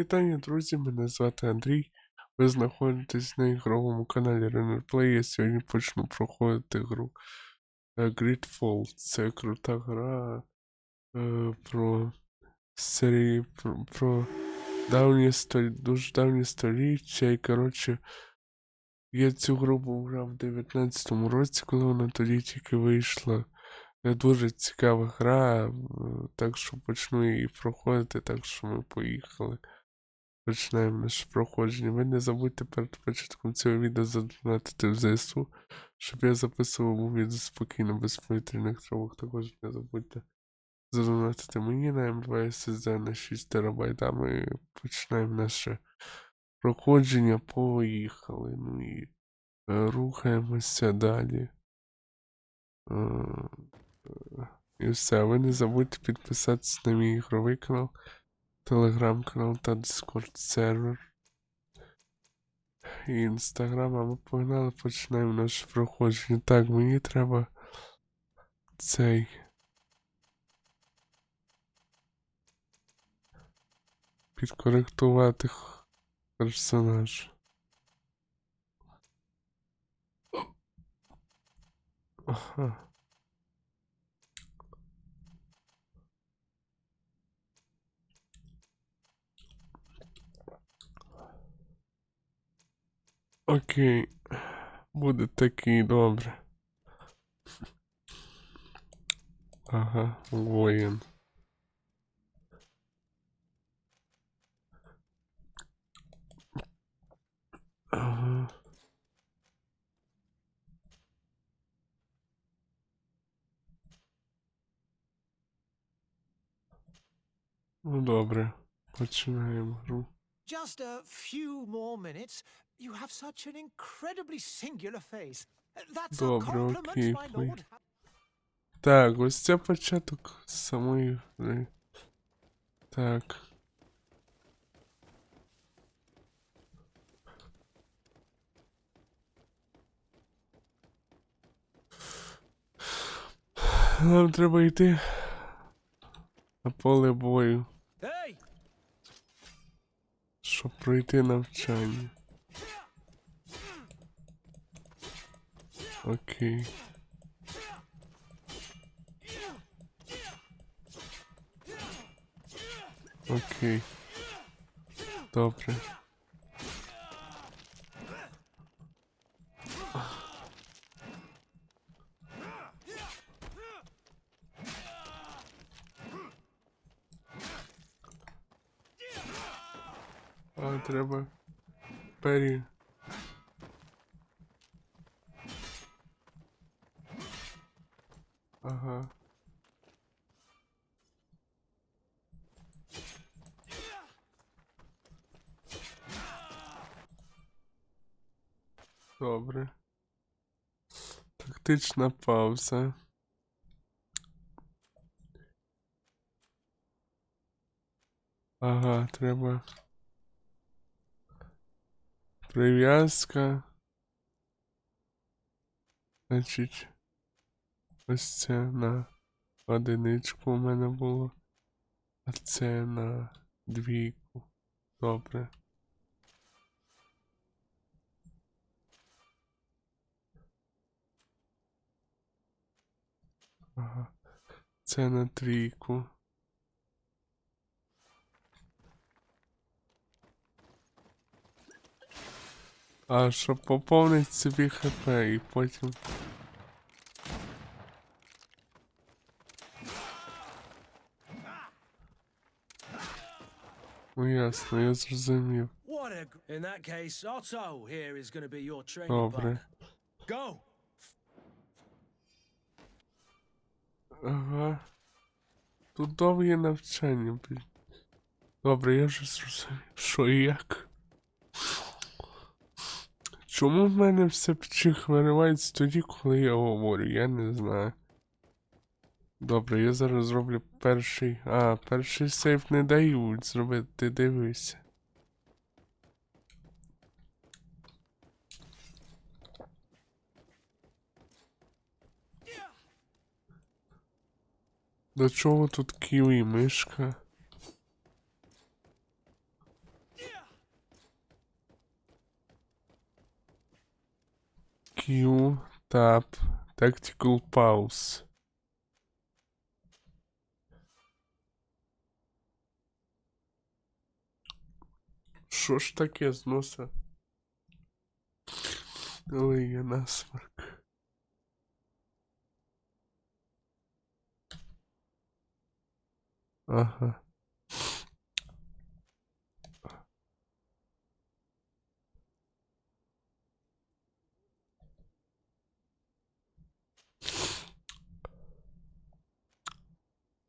вітання, друзі! Мене звати Андрій. Ви знаходитесь на ігровому каналі RennerPlay. Я сьогодні почну проходити гру е, Gridfall. Це крута гра е, про серії про, про давнє столі... дуже давнє століття. І коротше, я цю гру грав в 19-му році, коли вона тоді тільки вийшла. Е, Дуже цікава гра, так що почну її проходити, так що ми поїхали. Починаємо наше проходження. Ви не забудьте перед початком цього відео задонатити в ЗСУ, щоб я записував відео спокійно, без повітряних тривог. Також не забудьте задонатити мені на М2 SSD на 6 терабайт, а ми починаємо наше проходження. Поїхали. Ну і е, рухаємося далі. Е, е, І все, ви не забудьте підписатися на мій ігровий канал, телеграм-канал та Discord сервер. І інстаграм, а ми погнали, починаємо наше проходження. Так, мені треба цей. Підкоректувати персонаж. Ага. Окей. Буде такий добре. Ага, воїн. Ага. Ну добре, починаємо гру. Just a few more minutes. You have such an incredibly singular face. That's a Добре, compliment, окей, my пой- lord. Так, ось це початок самої гри. Так. Нам треба йти на поле бою, Hey, щоб пройти навчання. Окей. Окей. Добре. А, треба. Пері. Ага. Добре. Тактична пауза. Ага, треба. Прив'язка. Значить. Ось це на одиничку у мене було. А це на двійку. Добре. Ага. Це на трійку. А щоб поповнити собі хп і потім. Ну ясно, я зрозумів. what Ага. Тут довге навчання, блін. Добре, я вже зрозумів, що і як. Чому в мене все пчих виривається тоді, коли я говорю? Я не знаю. Добре, я зараз зроблю перший. А, перший сейф не дають зробити, ти дивися. Да чё вы тут кіл і мишка? Q, Tab, Tactical Pause. Що ж таке с носа? Ой, я насморк. Ага.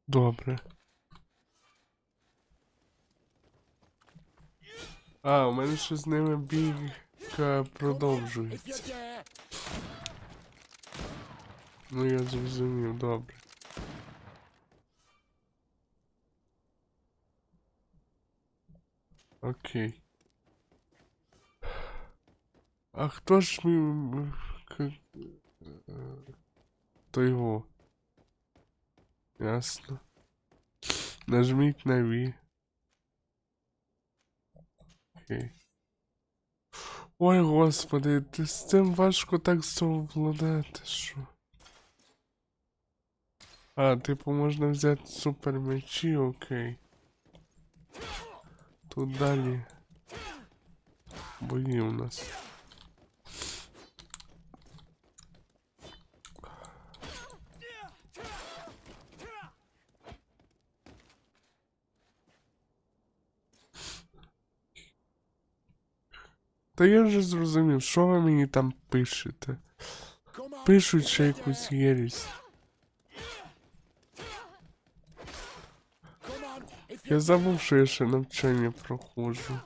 Добре. А, у мене ще з ними бійка продовжується. Ну я зрозумів, добре. Окей. А хто ж мій... е, То його? Ясно. Нажміть на V. Окей. Ой, господи, ти з цим важко так совладати, що. А, типу можна взяти супер мечі, окей. Тут далі. Бої у нас. Та я вже зрозумів, що ви мені там пишете. Пишуть ще якусь єрість. Я забув, що я ще навчання проходжу.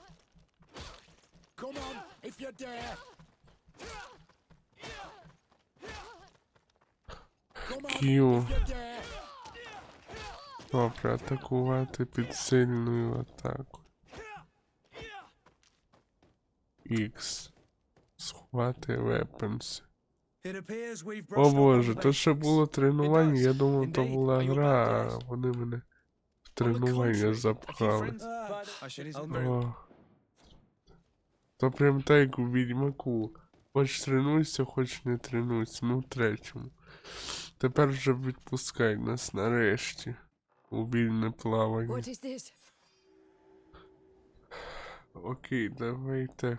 К'ю. Добре, атакувати під сильною атакою. Х. Сховати weapons. О боже, то ще було тренування, я думав, то була гра, а вони мене тренування запхали. О. То прям так як у відьмаку. Хоч тренуйся, хоч не тренуйся. Ну, в третьому. Тепер вже відпускай нас нарешті. У вільне плавання. Окей, давайте.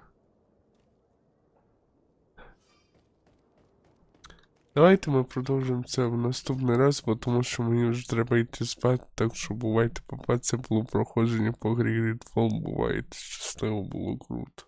Давайте ми продовжимо це в наступний раз, бо тому що мені вже треба йти спати, так що бувайте, папа, це було проходження по грі Gridfall, бувайте, щасливо було круто.